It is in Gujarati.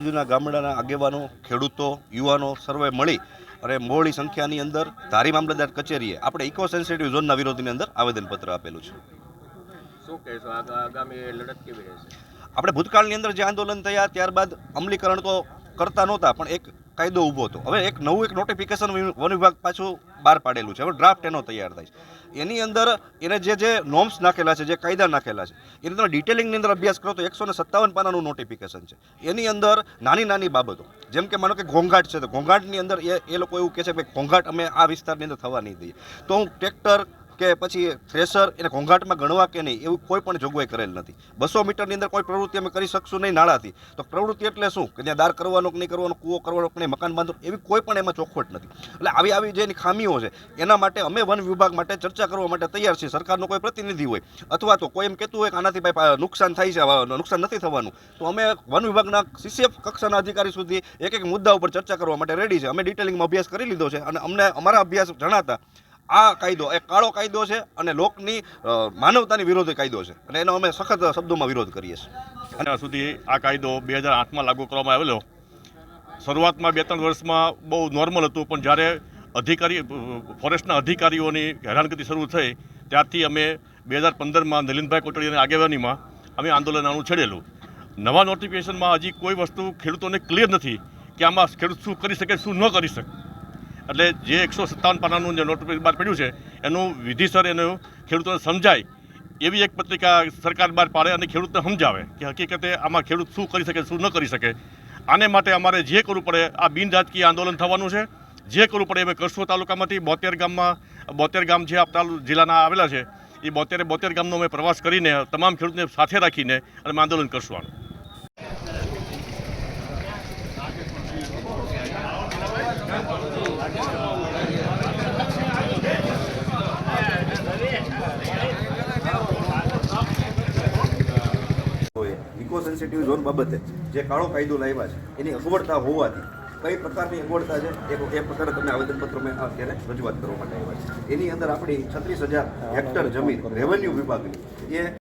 આજુબાજુના ગામડાના આગેવાનો ખેડૂતો યુવાનો સર્વે મળી અને મોડી સંખ્યાની અંદર ધારી મામલતદાર કચેરીએ આપણે ઇકો સેન્સિટિવ ઝોનના વિરોધની અંદર આવેદનપત્ર આપેલું છે. શું કહેશો? આગામી લડત કેવી રહેશે? આપણે ભૂતકાળની અંદર જે આંદોલન થયા ત્યારબાદ અમલીકરણ તો કરતા નહોતા પણ એક કાયદો ઊભો હતો. હવે એક નવું એક નોટિફિકેશન વન વિભાગ પાછું બહાર પાડેલું છે. હવે ડ્રાફ્ટ એનો તૈયાર થાય છે. એની અંદર એને જે જે નોર્મ્સ નાખેલા છે, જે કાયદા નાખેલા છે, એની અંદર ડિટેલિંગની અંદર અભ્યાસ કરો તો એકસો ને સત્તાવન પાનાનું નોટિફિકેશન છે. એની અંદર નાની નાની બાબતો. જેમ કે માનો કે ઘોંઘાટ છે, તો ઘોંઘાટની અંદર એ એ લોકો એવું કહે છે કે ઘોંઘાટ અમે આ વિસ્તારની અંદર થવા નહીં દઈએ. તો હું ટ્રેક્ટર કે પછી થ્રેસર એને ઘોંઘાટમાં ગણવા કે નહીં, એવું કોઈ પણ જોગવાઈ કરેલ નથી. બસો મીટરની અંદર કોઈ પ્રવૃત્તિ અમે કરી શકશું નહીં નાળાથી તો પ્રવૃત્તિ એટલે શું? કે ત્યાં દાર કરવાનો કે નહીં કરવાનો, કૂવો કરવાનો કે નહીં, મકાન બાંધો, એવી કોઈ પણ એમાં ચોખવટ નથી. એટલે આવી આવી જે એની ખામીઓ છે, એના માટે અમે વન વિભાગ માટે ચર્ચા કરવા માટે તૈયાર છીએ. સરકારનો કોઈ પ્રતિનિધિ હોય, અથવા તો કોઈ એમ કહેતું હોય કે આનાથી ભાઈ નુકસાન થાય છે નુકસાન નથી થવાનું. તો અમે વન વિભાગના સીસીએફ કક્ષાના અધિકારી સુધી એક એક મુદ્દા ઉપર ચર્ચા કરવા માટે રેડી છે. અમે ડિટેલિંગમાં અભ્યાસ કરી લીધો છે અને અમને અમારા અભ્યાસ જણાતા આ કાયદો એ કાળો કાયદો છે અને લોકની માનવતાની વિરોધી કાયદો છે. અને એનો અમે સખત શબ્દોમાં વિરોધ કરીએ છીએ. અને સુધી આ કાયદો બે હજાર આઠમાં લાગુ કરવામાં આવેલો. શરૂઆતમાં બે ત્રણ વર્ષમાં બહુ નોર્મલ હતું, પણ જ્યારે અધિકારી ફોરેસ્ટના અધિકારીઓની હેરાનગતિ શરૂ થઈ, ત્યારથી અમે બે હજાર પંદરમાં નલિનભાઈ કોટડીની આગેવાનીમાં અમે આંદોલન આનું છેડેલું. નવા નોટિફિકેશનમાં હજી કોઈ વસ્તુ ખેડૂતોને ક્લિયર નથી કે આમાં ખેડૂત શું કરી શકે, શું ન કરી શકે. એટલે જે એકસો સત્તાવન પાનાનું જે નોટિફિકેશન બહાર પડ્યું છે, એનું વિધિસર એનું ખેડૂતોને સમજાય, એવી એક પત્રિકા સરકાર બહાર પાડે અને ખેડૂતને સમજાવે કે હકીકતે આમાં ખેડૂત શું કરી શકે, શું ન કરી શકે. આને માટે અમારે જે કરવું પડે, આ બિન રાજકીય આંદોલન થવાનું છે. જે કરવું પડે અમે કરસો તાલુકામાંથી બોતેર ગામમાં, બોતેર ગામ જે આપતા જિલ્લાના આવેલા છે, એ બોતેરે બોતેર ગામનો અમે પ્રવાસ કરીને તમામ ખેડૂતને સાથે રાખીને અને આંદોલન કરશું આનું. ઇકો સેન્સિટિવ ઝોન બાબતે જે કાળો કાયદો લાવ્યા છે, એની અગવડતા હોવાથી કઈ પ્રકારની અગવડતા છે, એ એ પ્રકારે તમે આવેદનપત્ર મેં અત્યારે રજૂઆત કરવા માટે આવ્યા છે. એની અંદર આપણી છત્રીસ હજાર હેક્ટર જમીન રેવન્યુ વિભાગની, એ